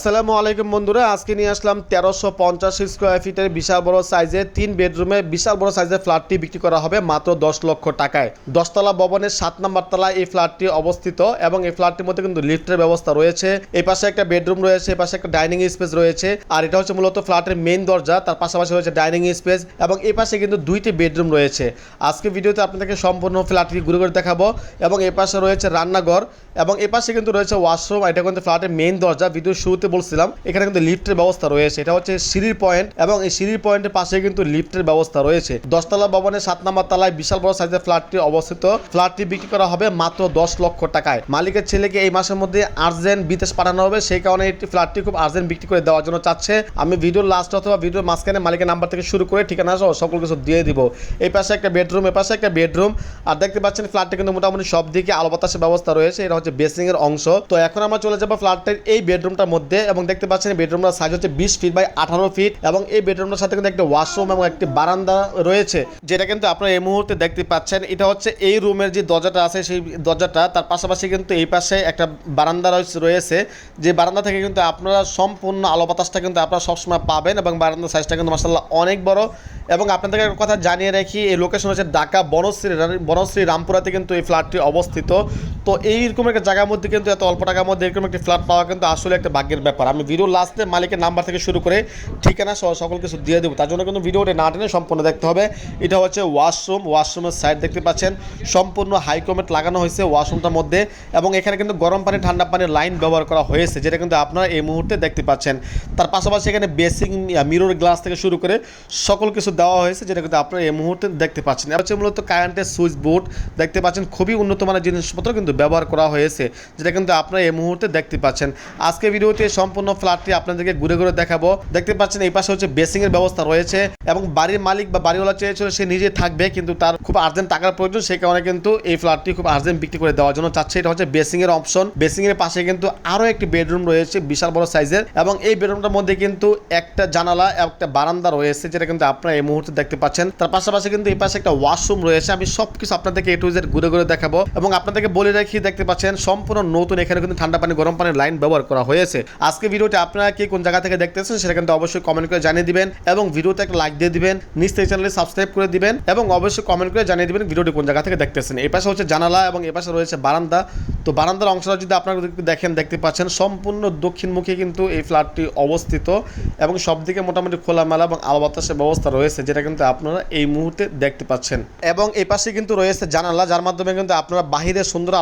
আসসালামু আলাইকুম বন্ধুরা, আজকে নিয়ে আসলাম তেরোশো পঞ্চাশ স্কোয়ার ফিটের বিশাল বড় সাইজের তিন বেডরুমে বিশাল বড় সাইজের ফ্ল্যাটটি বিক্রি করা হবে মাত্র দশ লক্ষ টাকায়। দশতলা ভবনের সাত নম্বর তলায় এই ফ্ল্যাটটি অবস্থিত এবং এই ফ্ল্যাটটির মধ্যে কিন্তু লিফটের ব্যবস্থা রয়েছে। এই পাশে একটা বেডরুম রয়েছে, এই পাশে একটা ডাইনিং স্পেস রয়েছে আর এটা হচ্ছে মূলত ফ্ল্যাটের মেইন দরজা, তার পাশাপাশি রয়েছে ডাইনিং স্পেস এবং এই পাশে কিন্তু দুইটি বেডরুম রয়েছে। আজকে ভিডিওতে আপনাদেরকে সম্পূর্ণ ফ্ল্যাটটি ঘুরে ঘুরে দেখাবো এবং এই পাশে রয়েছে রান্নাঘর এবং এই পাশে কিন্তু রয়েছে ওয়াশরুম এটা কিন্তু ফ্ল্যাটের মেইন দরজা। ভিডিও শুরুতে বলছিলাম, এখানে কিন্তু লিফটের ব্যবস্থা রয়েছে। এটা হচ্ছে সিঁড়ির পয়েন্ট এবং এই সিঁড়ির পয়েন্টের পাশে কিন্তু লিফটের ব্যবস্থা রয়েছে। দশতলা ভবনের সাত নম্বর তলায় বিশাল বড় সাইজের ফ্ল্যাটটি অবস্থিত। ফ্ল্যাটটি বিক্রি করা হবে মাত্র দশ লক্ষ টাকায়। মালিকের ছেলেকে এই মাসের মধ্যে আর্জেন্ট বিদেশ পাঠানো হবে। সেই কারণে এই ফ্ল্যাটটি খুব আর্জেন্ট বিক্রি করে দেওয়ার জন্য চাচ্ছে। আমি ভিডিওর লাস্ট অথবা ভিডিওর মাঝখানে মালিকের নাম্বার থেকে শুরু করে ঠিকানা সহ সকল কিছু দিয়ে দিব। এই পাশে একটা বেডরুম এই পাশে একটা বেডরুম আর দেখতে পাচ্ছেন ফ্ল্যাটটা কিন্তু মোটামুটি সব দিকে আলো বাতাসের ব্যবস্থা রয়েছে। এটা হচ্ছে বেসিং এর অংশ। তো এখন আমরা চলে যাব ফ্ল্যাটের এই বেডরুমটার মধ্যে। এবং দেখতে পাচ্ছেন বেডরুমটার সাইজ হচ্ছে বিশ ফিট বাই আঠারো ফিট এবং এই বেডরুমটার সাথে কিন্তু একটা ওয়াশরুম এবং একটি বারান্দা রয়েছে, যেটা কিন্তু আপনারা এই মুহূর্তে দেখতে পাচ্ছেন। এটা হচ্ছে এই রুমের যে দরজাটা আছে, সেই দরজাটা, তার পাশাপাশি কিন্তু এই পাশে একটা বারান্দা রয়েছে যে বারান্দা থেকে কিন্তু আপনারা সম্পূর্ণ আলো বাতাসটা কিন্তু আপনারা সবসময় পাবেন এবং বারান্দার সাইজটা কিন্তু মাসাল্লাহ অনেক বড়। এবং আপনাদেরকে একটা কথা জানিয়ে রাখি, এই লোকেশন হচ্ছে ঢাকা বনশ্রী বনশ্রী রামপুরাতে কিন্তু এই ফ্ল্যাটটি অবস্থিত। তো এইরকম একটা জায়গার মধ্যে কিন্তু এত অল্প টাকার মধ্যে এরকম একটি ফ্ল্যাট পাওয়া কিন্তু আসলে একটা ভাগ্যের ব্যাপার। আমি ভিডিও লাস্টে মালিকের নাম্বার থেকে শুরু করে ঠিকানা সহ সকল কিছু দিয়ে দেবো। তার জন্য কিন্তু ভিডিওটা না টেনে সম্পূর্ণ দেখতে হবে। এটা হচ্ছে ওয়াশরুম ওয়াশরুমের সাইড দেখতে পাচ্ছেন। সম্পূর্ণ হাইকমেট লাগানো হয়েছে ওয়াশরুমটার মধ্যে এবং এখানে কিন্তু গরম পানি, ঠান্ডা পানির লাইন ব্যবহার করা হয়েছে, যেটা কিন্তু আপনারা এই মুহূর্তে দেখতে পাচ্ছেন। তার পাশাপাশি এখানে বেসিং মিরর গ্লাস থেকে শুরু করে সকল কিছু দেওয়া হয়েছে, যেটা কিন্তু আপনারা এই মুহূর্তে দেখতে পাচ্ছেন। হচ্ছে মূলত কারেন্টের সুইচ বোর্ড দেখতে পাচ্ছেন, খুবই উন্নত মানের জিনিসপত্র কিন্তু ব্যবহার করা হয়েছে, যেটা কিন্তু আপনারা এই মুহূর্তে দেখতে পাচ্ছেন। আজকে ভিডিওতে সম্পূর্ণ ফ্ল্যাটটি আপনাদেরকে ঘুরে ঘুরে দেখাবো। দেখতে পাচ্ছেন, এই পাশে হচ্ছে বেসিং এর ব্যবস্থা রয়েছে এবং বাড়ির মালিক বা বাড়িওয়ালা চেয়েছিল সে নিজে থাকবে, কিন্তু তার খুব আর্জেন্ট টাকার প্রয়োজন সেই কারণে কিন্তু এই ফ্ল্যাটটি খুব আর্জেন্ট বিক্রি করে দেওয়ার জন্য চাচ্ছে। এটা হচ্ছে এর অপশন বেসিং এর পাশে কিন্তু আরও একটি বেডরুম রয়েছে, বিশাল বড় সাইজের এবং এই বেডরুমটার মধ্যে কিন্তু একটা জানালা, একটা বারান্দা রয়েছে, যেটা কিন্তু আপনারা এই মুহূর্তে দেখতে পাচ্ছেন। তার পাশাপাশি কিন্তু এই পাশে একটা ওয়াশরুম রয়েছে, আমি সবকিছু আপনাদেরকে এ টু জেড ঘুরে ঘুরে দেখাবো এবং আপনাদেরকে বলে রাখি, দেখতে পাচ্ছেন, সম্পূর্ণ নতুন, এখানে কিন্তু ঠান্ডা পানি, গরম পানির লাইন ব্যবহার করা হয়েছে। আজকে ভিডিওটি আপনারা কে কোন জায়গা থেকে দেখতেছেন সেটা কিন্তু অবশ্যই কমেন্ট করে জানিয়ে দিবেন এবং ভিডিওতে একটা লাইক দিয়ে দিবেন। নিচ থেকে চ্যানেলে সাবস্ক্রাইব করে দিবেন এবং অবশ্যই কমেন্ট করে জানিয়ে দিবেন ভিডিওটি কোন জায়গা থেকে দেখতেছেন। এই পাশে হচ্ছে জানালা এবং এই পাশে রয়েছে বারান্দা। তো বারান্দার অংশটা যদি আপনারা দেখেন, দেখতে পাচ্ছেন, সম্পূর্ণ দক্ষিণমুখী কিন্তু এই ফ্ল্যাটটি অবস্থিত এবং সবদিকে মোটামুটি খোলামেলা এবং আলো বাতাসের ব্যবস্থা রয়েছে, যেটা কিন্তু আপনারা এই মুহূর্তে দেখতে পাচ্ছেন। এবং এই পাশে কিন্তু রয়েছে জানালা, যার মাধ্যমে কিন্তু আপনারা বাহিরে সুন্দর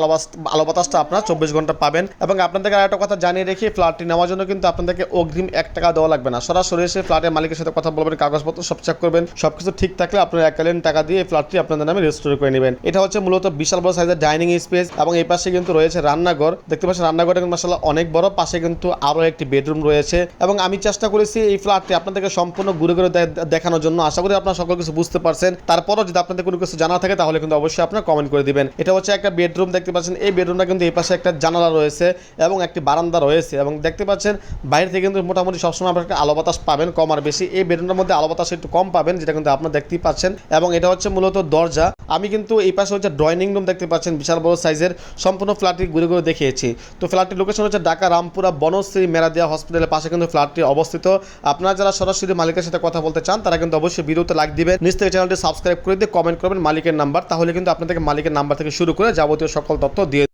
আলো বাতাসটা আপনারা চব্বিশ ঘণ্টা পাবেন। এবং আপনাদেরকে আরেকটা কথা জানিয়ে রেখে ফ্ল্যাটটি নেওয়ার জন্য কিন্তু আপনাদেরকে অগ্রিম এক টাকা দেওয়া লাগবে না। সরাসরি এসে ফ্ল্যাটের মালিকের সাথে কথা বলবেন, কাগজপত্র সব চেক করবেন, সবকিছু ঠিক থাকলে আপনারা এককালীন টাকা দিয়ে ফ্ল্যাটটি আপনাদের নামে রেজিস্টার করে নেবেন। এটা হচ্ছে মূলত বিশাল বড় সাইজের ডাইনিং স্পেস এবং এই পাশে কিন্তু রয়েছে রান্নাঘর। দেখতে পাচ্ছেন রান্নাঘরটা কিন্তু মাসাল্লাহ অনেক বড়, পাশে কিন্তু আরও একটি বেডরুম রয়েছে এবং আমি চেষ্টা করেছি এই ফ্ল্যাটটি আপনাদেরকে সম্পূর্ণ ঘুরে ঘুরে দেখানোর জন্য। আশা করি আপনারা সকল কিছু বুঝতে পারছেন। তারপরও যদি আপনাদের কোনো কিছু জানা থাকে, তাহলে কিন্তু অবশ্যই আপনারা কমেন্ট করে দিবেন। এটা হচ্ছে একটা বেডরুম দেখতে পাচ্ছেন এই বেডরুমটা কিন্তু এই পাশে একটা জানালা রয়েছে এবং একটি বারান্দা রয়েছে এবং দেখতে পাচ্ছেন। বাইরে থেকে কিন্তু মোটামুটি সবসময় আপনার একটা আলো বাতাস পাবেন, কম আর বেশি। এই বেডরুমটার মধ্যে আলো বাতাস একটু কম পাবেন, যেটা কিন্তু আপনারা দেখতেই পাচ্ছেন। এবং এটা হচ্ছে মূলত দরজা। আমি কিন্তু এই পাশে হচ্ছে ড্রয়িং রুম দেখতে পাচ্ছেন, বিশাল বড় সাইজের। সম্পূর্ণ ফ্ল্যাটটি ঘুরে ঘুরে দেখিয়েছি। তো ফ্ল্যাটটির লোকেশন হচ্ছে ঢাকা রামপুরা বনশ্রী মেরাদিয়া হসপিটালের পাশে কিন্তু ফ্ল্যাটটি অবস্থিত। আপনারা যারা সরাসরি মালিকের সাথে কথা বলতে চান, তারা কিন্তু অবশ্যই ভিডিওতে লাইক দিবেন। নিচ থেকে চ্যানেলটি সাবস্ক্রাইব করে দিয়ে কমেন্ট করবেন মালিকের নাম্বার তাহলে কিন্তু আপনাদেরকে মালিকের নাম্বার থেকে শুরু করে যাবতীয় সকল তথ্য দিয়ে